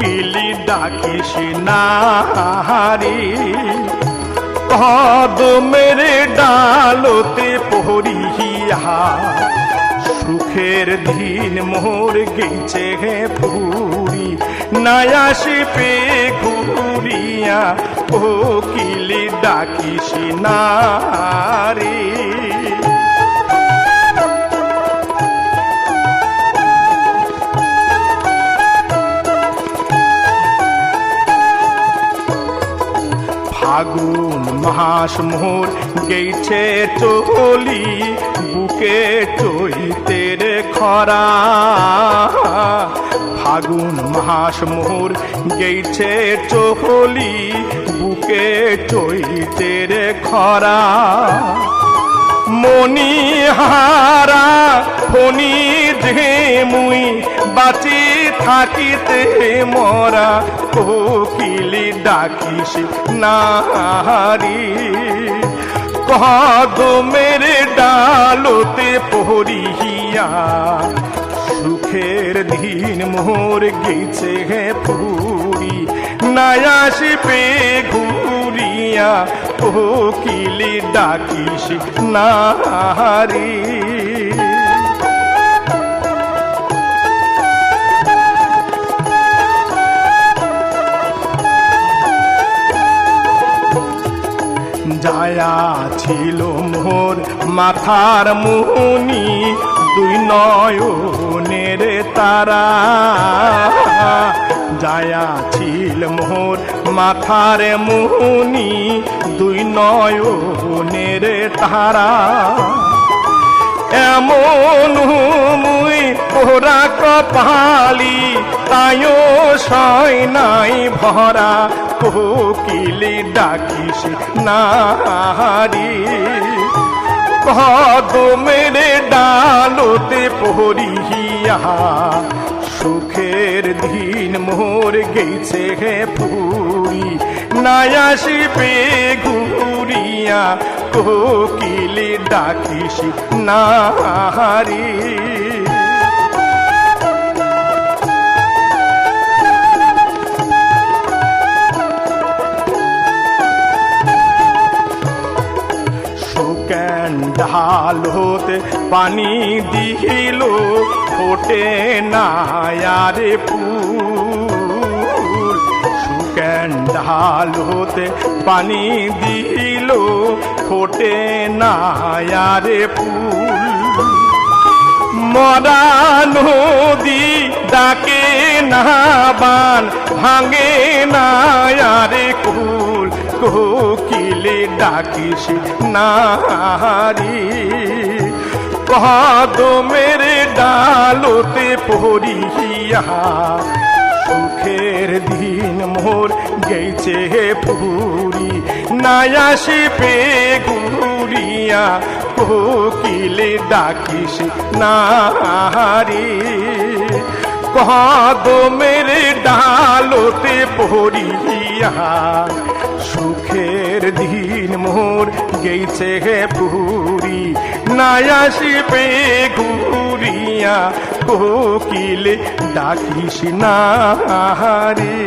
কোকিলি ডাকিস নাহারি। কদমের ডালতে পহরিয়া সুখের দিন মোর গেছে হে পুরি। নায়াসি পে ঘুরিয়া কোকিলি ডাকিস নারে ফাগুন মাস মোর গেছে চলি বুকে চৈতের খরা। ফাগুন মাস মোর গেছে চলি বুকে চৈতের খরা। মণিহারা, ফণি যে মুই বাঁচি থাকিতে মরা কোকিলি ডাকিস নাহারি। কদমের ডালতে পহরিয়া সুখের দিন মোর গেছে হে পুরি। নায়াসিপে ঘুরিয়া কোকিলি ডাকিস নাহারি। যায়া ছিল মোর মাথার মুনি দুই নয়নের তারা। যায়া ছিল মোর মাথার মুনি দুই নয়নের তারা। এমন মুই পোরা কপালি সয় নাই ভরা, কোকিলি ডাকিস নাহারি। কদমের ডালতে পহরিয়া সুখের দিন মোর গেছে হে পুরি। নায়াসিবে ঘুরিয়া, কোকিলি ডাকিস নাহারি। ঢাল হতে পানি দিল ফোটে না আরে ফুল। ঢাল হতে পানি দিল ফোটে না আরে ফুল। মরা নদী ডাকে না বান, ভাঙে না আরে কুল। কোকিলে ডাকিস নাহারি। কদমের ডালতে পড়িয়া সুখের দিন মোর গেছে পুরি। নায়াসি পে ঘুরিয়া কোকিলে ডাকিস নাহারি। কদমের ডালতে পড়িয়া সুখের দিন মোর গেছে হে পুরি। নায়াসি পে ঘুরিয়া কোকিল ডাকিস নাহারি